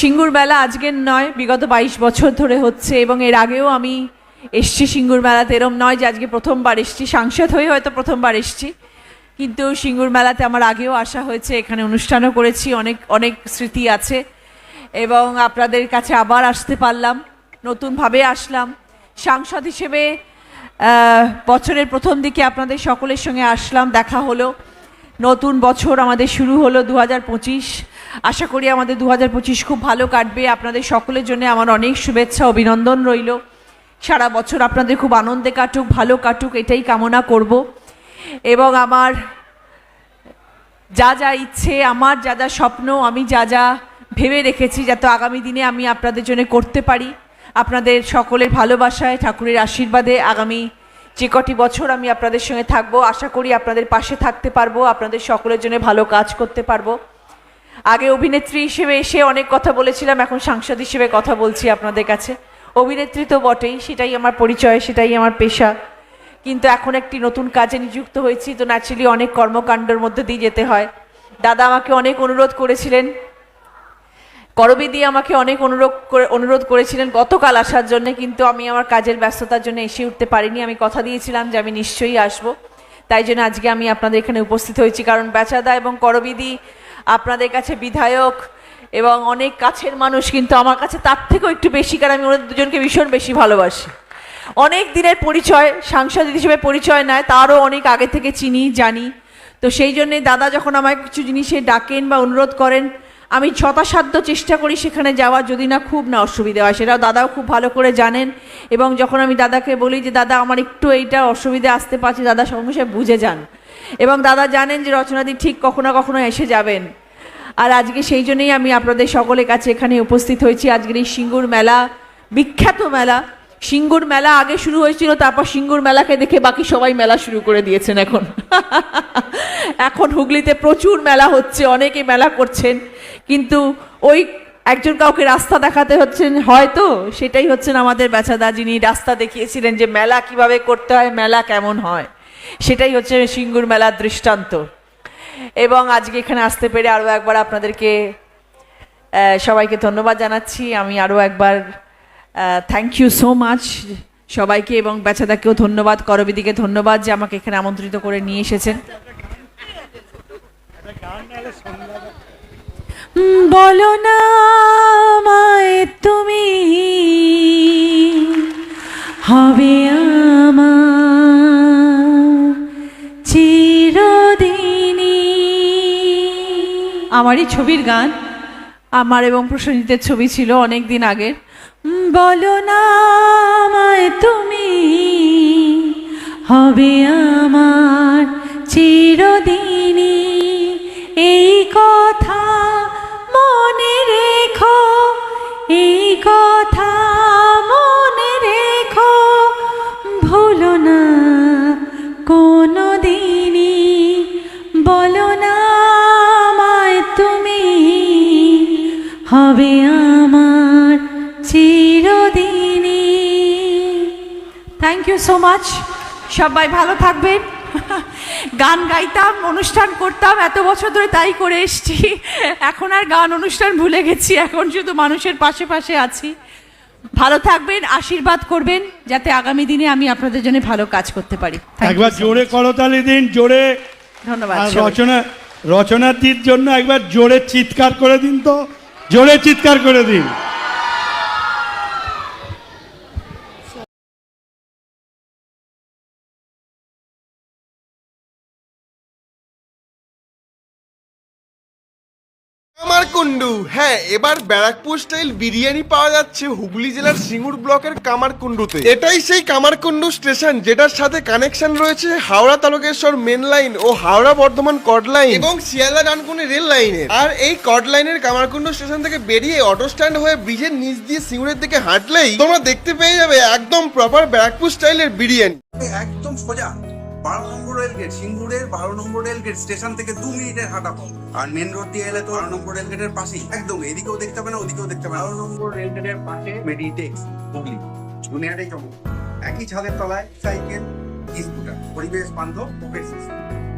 সিঙ্গুর মেলা আজকের নয়, বিগত বাইশ বছর ধরে হচ্ছে এবং এর আগেও আমি এসছি সিঙ্গুর মেলাতে। এরম নয় যে আজকে প্রথমবার এসছি, সাংসদ হয়ে হয়তো প্রথমবার এসছি। কিন্তু সিঙ্গুর মেলাতে আমার আগেও আসা হয়েছে, এখানে অনুষ্ঠানও করেছি, অনেক অনেক স্মৃতি আছে। এবং আপনাদের কাছে আবার আসতে পারলাম, নতুনভাবে আসলাম। সাংসদ হিসেবে বছরের প্রথম দিকে আপনাদের সকলের সঙ্গে আসলাম, দেখা হলো। নতুন বছর আমাদের শুরু হলো দু আশা করি আমাদের দু খুব ভালো কাটবে। আপনাদের সকলের জন্য আমার অনেক শুভেচ্ছা, অভিনন্দন রইল। সারা বছর আপনাদের খুব আনন্দে কাটুক, ভালো কাটুক, এটাই কামনা করব। এবং আমার যা যা ইচ্ছে, আমার যা যা স্বপ্ন, আমি যা যা ভেবে রেখেছি যাতে আগামী দিনে আমি আপনাদের জন্য করতে পারি। আপনাদের সকলের ভালোবাসায়, ঠাকুরের আশীর্বাদে আগামী যে কটি বছর আমি আপনাদের সঙ্গে থাকব, আশা করি আপনাদের পাশে থাকতে পারব, আপনাদের সকলের জন্য ভালো কাজ করতে পারব। আগে অভিনেত্রী হিসেবে এসে অনেক কথা বলেছিলাম, এখন সাংসদ হিসেবে কথা বলছি আপনাদের কাছে। অভিনেত্রী তো বটেই, সেটাই আমার পরিচয়, সেটাই আমার পেশা। কিন্তু এখন একটি নতুন কাজে নিযুক্ত হয়েছি, তো ন্যাচুরালি অনেক কর্মকাণ্ডের মধ্যে দিয়ে যেতে হয়। দাদা আমাকে অনেক অনুরোধ করেছিলেন করবি দিয়ে আমাকে অনেক অনুরোধ করে, অনুরোধ করেছিলেন গতকাল আসার জন্য, কিন্তু আমি আমার কাজের ব্যস্ততার জন্য এসে উঠতে পারিনি। আমি কথা দিয়েছিলাম যে আমি নিশ্চয়ই আসব। তাই জন্য আজকে আমি আপনাদের এখানে উপস্থিত হয়েছি। কারণ বেচাদা এবং করবিদি আপনাদের কাছে বিধায়ক এবং অনেক কাছের মানুষ, কিন্তু আমার কাছে তার থেকেও একটু বেশি, কারণ আমি ওদের দুজনকে ভীষণ বেশি ভালোবাসি। অনেক দিনের পরিচয়, সাংসদ হিসেবে পরিচয় নেয় তারও অনেক আগে থেকে চিনি, জানি। তো সেই জন্যে দাদা যখন আমায় কিছু জিনিসে ডাকেন বা অনুরোধ করেন আমি যথাসাধ্য চেষ্টা করি সেখানে যাওয়ার যদি না খুব না অসুবিধা হয়। সেটাও দাদাও খুব ভালো করে জানেন। এবং যখন আমি দাদাকে বলি যে, দাদা, আমার একটু এইটা অসুবিধা আসতে পারছি, দাদা সঙ্গে সঙ্গে বুঝে যান। এবং দাদা জানেন যে, রচনাদি ঠিক কখনো কখনো এসে যাবেন। আর আজকে সেই জন্যই আমি আপনাদের সকলের কাছে এখানে উপস্থিত হয়েছি। আজকের এই সিঙ্গুর মেলা, বিখ্যাত মেলা। সিঙ্গুর মেলা আগে শুরু হয়েছিল, তারপর সিঙ্গুর মেলাকে দেখে বাকি সবাই মেলা শুরু করে দিয়েছেন এখন। এখন হুগলিতে প্রচুর মেলা হচ্ছে, অনেকে মেলা করছেন। কিন্তু ওই একজন কাউকে রাস্তা দেখাতে হচ্ছেন হয়তো সেটাই হচ্ছেন আমাদের বেচাদা যিনি রাস্তা দেখিয়েছিলেন যে মেলা কীভাবে করতে হয়, মেলা কেমন হয়। সেটাই হচ্ছে সিঙ্গুর মেলার দৃষ্টান্ত। এবং আজকে এখানে আসতে পেরে আরও একবার আপনাদেরকে সবাইকে ধন্যবাদ জানাচ্ছি। আমি আরও একবার থ্যাংক ইউ সো মাচ সবাইকে এবং বেচাদাকেও ধন্যবাদ, করবিদিকে ধন্যবাদ যে আমাকে এখানে আমন্ত্রিত করে নিয়ে এসেছেন। বলো না তুমি। হবে আমারই ছবির গান, আমার এবং প্রসেনজিতের ছবি ছিল অনেক দিন আগের বলো না তুমি। হবে আমার চিরদিনই। হবে আমার চিরদিনই। থ্যাংক ইউ সো মাচ সবাই ভালো থাকবেন। গান গাইতাম অনুষ্ঠান করতাম এত বছর ধরে তাই করে এসছি। এখন আর গান অনুষ্ঠান ভুলে গেছি এখন শুধু মানুষের পাশে পাশে আছি। ভালো থাকবেন আশীর্বাদ করবেন যাতে আগামী দিনে আমি আপনাদের জন্য ভালো কাজ করতে পারি। একবার জোরে. করতালি দিন জোরে। ধন্যবাদ রচনা রচনাটির জন্য একবার জোরে চিৎকার করে দিন তো। জোরে চিৎকার করে দিন। আমার কুন্ডু হ্যাঁ এবার ব্যারাকপুর স্টাইল বিরিয়ানি পাওয়া যাচ্ছে হুগলি জেলার সিঙ্গুর ব্লকের কামারকুন্ডুতে এটাই সেই কামারকুন্ডু স্টেশন যেটার সাথে কানেকশন রয়েছে হাওড়া তারকেশ্বর মেন লাইন ও হাওড়া বর্ধমান কড লাইন এবং শিয়ালদা ডানকুনি রেল লাইনের আর এই কড লাইনের কামারকুন্ডু স্টেশন থেকে বেরিয়ে অটো স্ট্যান্ড হয়ে ব্রিজের নিচ দিয়ে সিঙ্গুরের দিকে হাঁটলেই তোমরা দেখতে পেয়ে যাবে একদম প্রপার ব্যারাকপুর স্টাইলের বিরিয়ানি। একদম সোজা। বারো নম্বর রেল গেট সিঙ্গুরের বারো নম্বর রেল গেট স্টেশন থেকে দু মিনিটের হাঁটা পথ। আর মেন রোড দিয়ে এলে তো বারো নম্বর রেল গেটের পাশেই। একদম এদিকেও দেখতে পাবে না ওদিকেও দেখতে পাবে বারো নম্বর রেল গেটের পাশে মেডিটেক্স হুগলি দুনিয়াটাই চমক। একই ছাদের তলায় সাইকেল স্কুটার পরিবেশ বান্ধব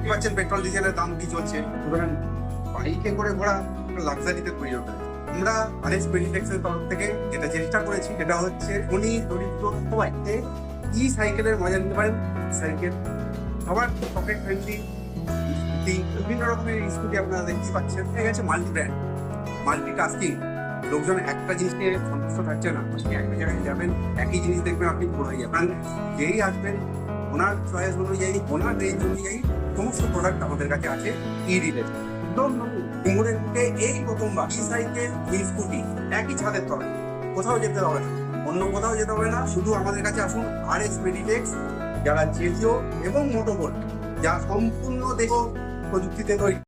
কি পাচ্ছেন পেট্রোল ডিজেলের দাম কি চলছে? সুতরাং বাইকে করে ঘোরা লাক্সারিতে প্রয়োজন হয় আমরা আরএস পেডিটেক্সের তরফ থেকে যেটা চেষ্টা করেছি সেটা হচ্ছে উনি দরিদ্র সবাই ই সাইকেলের মজা নিতে পারেন। সাইকেল সবার পকেট ফ্রেন্ডলি স্কুটি বিভিন্ন রকমের স্কুটি আপনারা দেখতে পাচ্ছেন। ঠিক আছে মাল্টি ব্র্যান্ড মাল্টি টাস্কিং লোকজন একটা জিনিস নিয়ে সন্তুষ্ট থাকছে না। আপনি একটা জায়গায় যাবেন, একই জিনিস দেখবেন, আপনি ভরে যাবেন। যেই আসবেন, ওনার চয়েস অনুযায়ী, ওনার রেঞ্জ অনুযায়ী সমস্ত প্রোডাক্ট আমাদের কাছে আছে ই রিলেটেড একদম নতুন ইমুরের বুকে এই প্রথমবার ই সাইকেল স্কুটি একই ছাদের তলায়। কোথাও যেতে হবে না। অন্য কোথাও যেতে হবে না। শুধু আমাদের কাছে আসুন আর এস মেডিটেক্স যারা জেজিও এবং মোটোবোল্ট যা সম্পূর্ণ দেহ প্রযুক্তিতে তৈরি।